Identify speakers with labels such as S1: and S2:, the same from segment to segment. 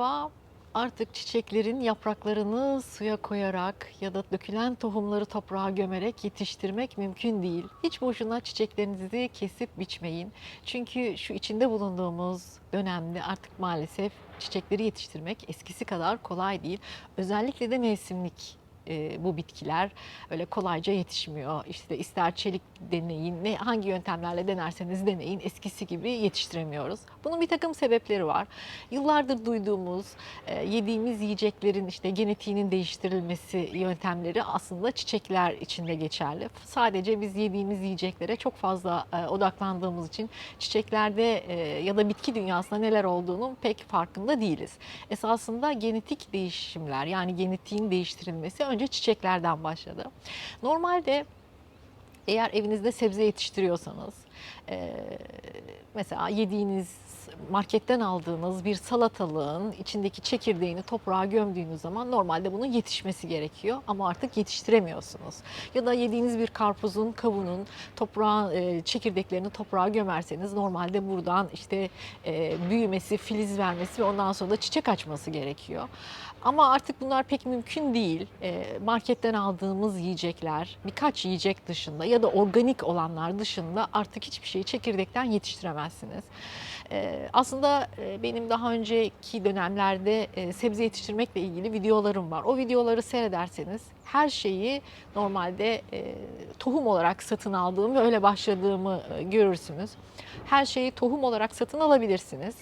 S1: Merhaba. Artık çiçeklerin yapraklarını suya koyarak ya da dökülen tohumları toprağa gömerek yetiştirmek mümkün değil. Hiç boşuna çiçeklerinizi kesip biçmeyin. Çünkü şu içinde bulunduğumuz dönemde artık maalesef çiçekleri yetiştirmek eskisi kadar kolay değil. Özellikle de mevsimlik e, bu bitkiler öyle kolayca yetişmiyor. İşte ister çelik deneyin, ne hangi yöntemlerle denerseniz deneyin eskisi gibi yetiştiremiyoruz. Bunun bir takım sebepleri var. Yıllardır duyduğumuz, e, yediğimiz yiyeceklerin işte genetiğinin değiştirilmesi yöntemleri aslında çiçekler içinde geçerli. Sadece biz yediğimiz yiyeceklere çok fazla e, odaklandığımız için çiçeklerde e, ya da bitki dünyasında neler olduğunun pek farkında değiliz. Esasında genetik değişimler yani genetiğin değiştirilmesi önce çiçeklerden başladı. Normalde eğer evinizde sebze yetiştiriyorsanız, e, mesela yediğiniz marketten aldığınız bir salatalığın içindeki çekirdeğini toprağa gömdüğünüz zaman normalde bunun yetişmesi gerekiyor ama artık yetiştiremiyorsunuz. Ya da yediğiniz bir karpuzun, kavunun toprağa e, çekirdeklerini toprağa gömerseniz normalde buradan işte e, büyümesi, filiz vermesi ve ondan sonra da çiçek açması gerekiyor. Ama artık bunlar pek mümkün değil. E, marketten aldığımız yiyecekler birkaç yiyecek dışında ya da organik olanlar dışında artık hiçbir şeyi çekirdekten yetiştiremezsiniz. E, aslında e, benim daha önceki dönemlerde e, sebze yetiştirmekle ilgili videolarım var. O videoları seyrederseniz her şeyi normalde e, tohum olarak satın aldığım ve öyle başladığımı görürsünüz. Her şeyi tohum olarak satın alabilirsiniz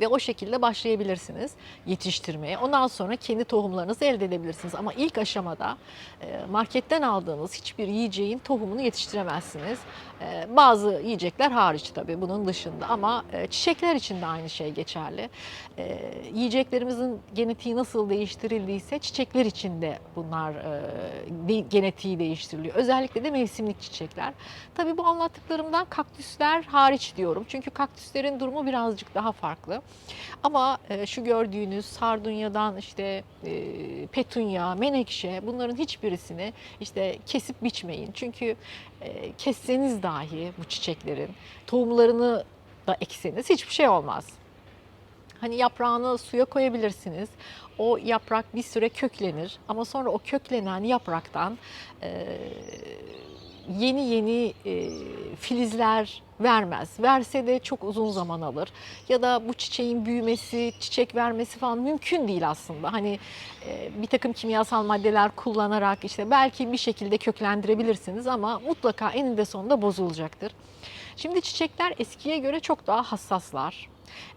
S1: ve o şekilde başlayabilirsiniz yetiştirmeye. Ondan sonra kendi tohumlarınızı elde edebilirsiniz. Ama ilk aşamada e, marketten aldığınız hiçbir yiyeceğin tohumunu yetiştiremezsiniz. E, Bazı yiyecekler hariç tabii bunun dışında ama e, çiçekler için de aynı şey geçerli. Yiyeceklerimizin genetiği nasıl değiştirildiyse çiçekler için de bunlar genetiği değiştiriliyor. Özellikle de mevsimlik çiçekler. Tabii bu anlattıklarımdan kaktüsler hariç diyorum. Çünkü kaktüslerin durumu birazcık daha farklı. Ama e, şu gördüğünüz sardunyadan işte e, petunya, menekşe bunların hiçbirisini işte kesip biçmeyin. Çünkü e, kesseniz dahi bu çiçeklerin tohumlarını da ekseniz hiçbir şey olmaz. Hani yaprağını suya koyabilirsiniz. O yaprak bir süre köklenir ama sonra o köklenen yapraktan e, yeni yeni e, filizler vermez. Verse de çok uzun zaman alır. Ya da bu çiçeğin büyümesi, çiçek vermesi falan mümkün değil aslında. Hani e, bir takım kimyasal maddeler kullanarak işte belki bir şekilde köklendirebilirsiniz ama mutlaka eninde sonunda bozulacaktır. Şimdi çiçekler eskiye göre çok daha hassaslar.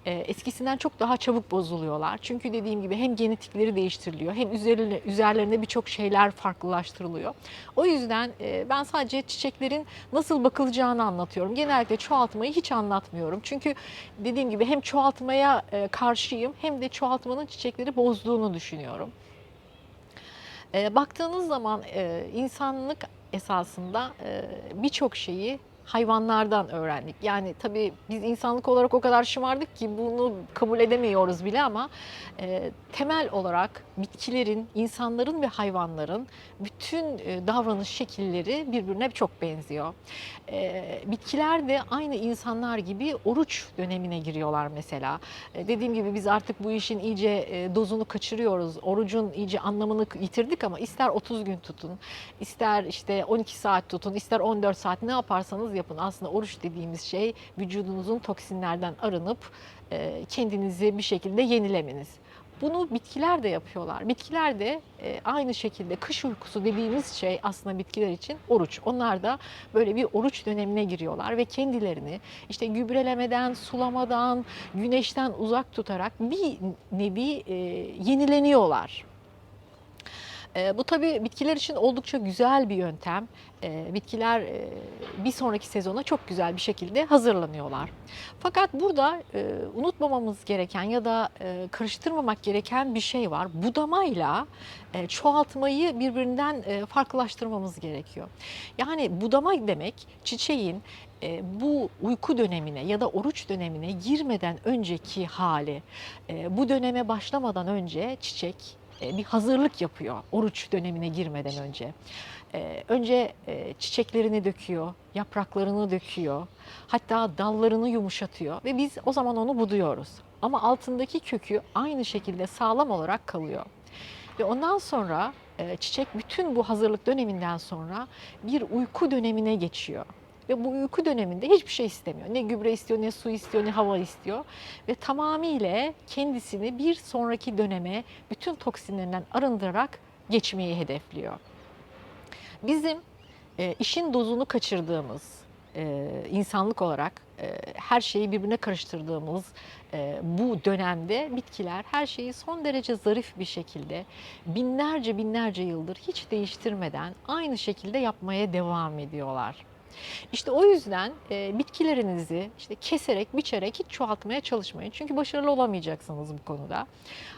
S1: Ee, eskisinden çok daha çabuk bozuluyorlar. Çünkü dediğim gibi hem genetikleri değiştiriliyor hem üzerlerine, üzerlerine birçok şeyler farklılaştırılıyor. O yüzden e, ben sadece çiçeklerin nasıl bakılacağını anlatıyorum. Genellikle çoğaltmayı hiç anlatmıyorum. Çünkü dediğim gibi hem çoğaltmaya e, karşıyım hem de çoğaltmanın çiçekleri bozduğunu düşünüyorum. E, baktığınız zaman insanlık esasında birçok şeyi hayvanlardan öğrendik. Yani tabii biz insanlık olarak o kadar şımardık ki bunu kabul edemiyoruz bile ama e, temel olarak bitkilerin, insanların ve hayvanların bütün e, davranış şekilleri birbirine çok benziyor. E, bitkiler de aynı insanlar gibi oruç dönemine giriyorlar mesela. E, dediğim gibi biz artık bu işin iyice e, dozunu kaçırıyoruz. Orucun iyice anlamını yitirdik ama ister 30 gün tutun, ister işte 12 saat tutun, ister 14 saat ne yaparsanız yapın. Aslında oruç dediğimiz şey vücudunuzun toksinlerden arınıp e, kendinizi bir şekilde yenilemeniz. Bunu bitkiler de yapıyorlar. Bitkiler de e, aynı şekilde kış uykusu dediğimiz şey aslında bitkiler için oruç. Onlar da böyle bir oruç dönemine giriyorlar ve kendilerini işte gübrelemeden, sulamadan, güneşten uzak tutarak bir nevi e, yenileniyorlar. E, bu tabii bitkiler için oldukça güzel bir yöntem. E, bitkiler e, bir sonraki sezona çok güzel bir şekilde hazırlanıyorlar. Fakat burada e, unutmamamız gereken ya da e, karıştırmamak gereken bir şey var. Budamayla e, çoğaltmayı birbirinden e, farklılaştırmamız gerekiyor. Yani budama demek çiçeğin e, bu uyku dönemine ya da oruç dönemine girmeden önceki hali. E, bu döneme başlamadan önce çiçek bir hazırlık yapıyor oruç dönemine girmeden önce. E, önce e, çiçeklerini döküyor, yapraklarını döküyor, hatta dallarını yumuşatıyor ve biz o zaman onu buduyoruz. Ama altındaki kökü aynı şekilde sağlam olarak kalıyor. Ve ondan sonra e, çiçek bütün bu hazırlık döneminden sonra bir uyku dönemine geçiyor. Ve bu uyku döneminde hiçbir şey istemiyor. Ne gübre istiyor, ne su istiyor, ne hava istiyor. Ve tamamıyla kendisini bir sonraki döneme bütün toksinlerinden arındırarak geçmeyi hedefliyor. Bizim e, işin dozunu kaçırdığımız, e, insanlık olarak e, her şeyi birbirine karıştırdığımız e, bu dönemde bitkiler her şeyi son derece zarif bir şekilde binlerce binlerce yıldır hiç değiştirmeden aynı şekilde yapmaya devam ediyorlar. İşte o yüzden e, bitkilerinizi işte keserek, biçerek hiç çoğaltmaya çalışmayın. Çünkü başarılı olamayacaksınız bu konuda.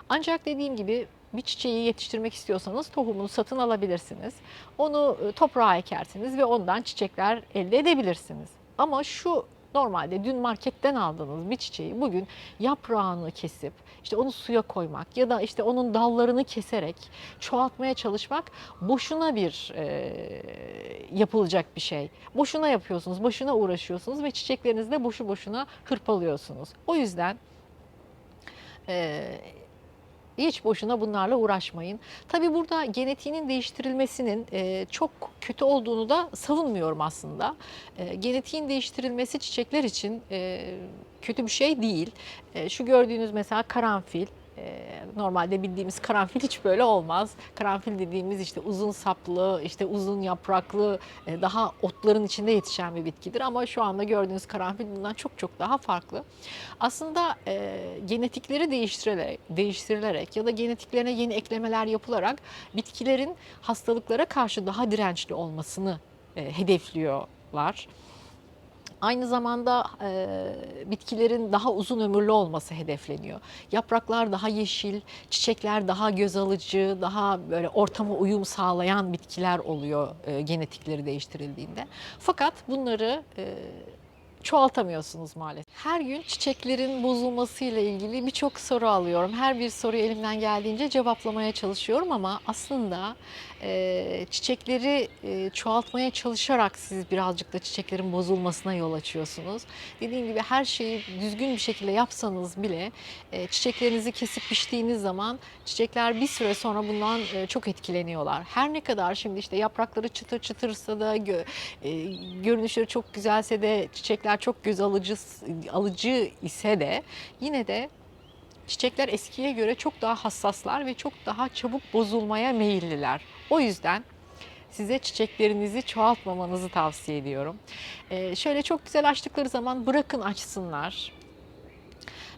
S1: Ancak dediğim gibi bir çiçeği yetiştirmek istiyorsanız tohumunu satın alabilirsiniz. Onu e, toprağa ekersiniz ve ondan çiçekler elde edebilirsiniz. Ama şu normalde dün marketten aldığınız bir çiçeği bugün yaprağını kesip işte onu suya koymak ya da işte onun dallarını keserek çoğaltmaya çalışmak boşuna bir e, yapılacak bir şey. Boşuna yapıyorsunuz, boşuna uğraşıyorsunuz ve çiçeklerinizi de boşu boşuna hırpalıyorsunuz. O yüzden e, hiç boşuna bunlarla uğraşmayın. Tabii burada genetiğinin değiştirilmesinin e, çok kötü olduğunu da savunmuyorum aslında. E, genetiğin değiştirilmesi çiçekler için e, kötü bir şey değil. Şu gördüğünüz mesela karanfil. E, Normalde bildiğimiz karanfil hiç böyle olmaz. Karanfil dediğimiz işte uzun saplı, işte uzun yapraklı, e, daha otların içinde yetişen bir bitkidir. Ama şu anda gördüğünüz karanfil bundan çok çok daha farklı. Aslında e, genetikleri değiştirilerek, değiştirilerek ya da genetiklerine yeni eklemeler yapılarak bitkilerin hastalıklara karşı daha dirençli olmasını e, hedefliyorlar. Aynı zamanda e, bitkilerin daha uzun ömürlü olması hedefleniyor. Yapraklar daha yeşil, çiçekler daha göz alıcı, daha böyle ortama uyum sağlayan bitkiler oluyor e, genetikleri değiştirildiğinde. Fakat bunları e, çoğaltamıyorsunuz maalesef. Her gün çiçeklerin bozulmasıyla ilgili birçok soru alıyorum. Her bir soruyu elimden geldiğince cevaplamaya çalışıyorum ama aslında e, çiçekleri e, çoğaltmaya çalışarak siz birazcık da çiçeklerin bozulmasına yol açıyorsunuz. Dediğim gibi her şeyi düzgün bir şekilde yapsanız bile e, çiçeklerinizi kesip biçtiğiniz zaman çiçekler bir süre sonra bundan e, çok etkileniyorlar. Her ne kadar şimdi işte yaprakları çıtır çıtırsa da gö, e, görünüşleri çok güzelse de çiçekler çok göz alıcı alıcı ise de yine de çiçekler eskiye göre çok daha hassaslar ve çok daha çabuk bozulmaya meyilliler. O yüzden size çiçeklerinizi çoğaltmamanızı tavsiye ediyorum. Ee, şöyle çok güzel açtıkları zaman bırakın açsınlar.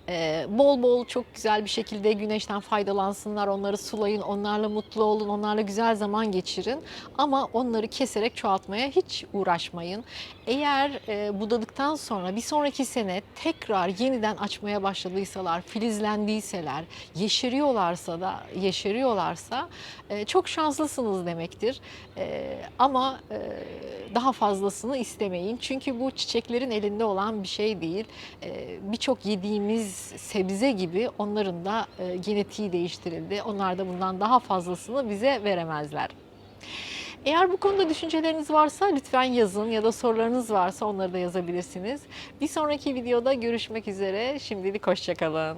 S1: Ee, bol bol çok güzel bir şekilde güneşten faydalansınlar, onları sulayın, onlarla mutlu olun, onlarla güzel zaman geçirin. Ama onları keserek çoğaltmaya hiç uğraşmayın. Eğer e, budadıktan sonra bir sonraki sene tekrar yeniden açmaya başladıysalar, filizlendiyseler, yeşeriyorlarsa da yeşeriyorlarsa e, çok şanslısınız demektir. E, ama e, daha fazlasını istemeyin. Çünkü bu çiçeklerin elinde olan bir şey değil. E, Birçok yediğimiz sebze gibi onların da e, genetiği değiştirildi. Onlar da bundan daha fazlasını bize veremezler. Eğer bu konuda düşünceleriniz varsa lütfen yazın ya da sorularınız varsa onları da yazabilirsiniz. Bir sonraki videoda görüşmek üzere. Şimdilik hoşçakalın.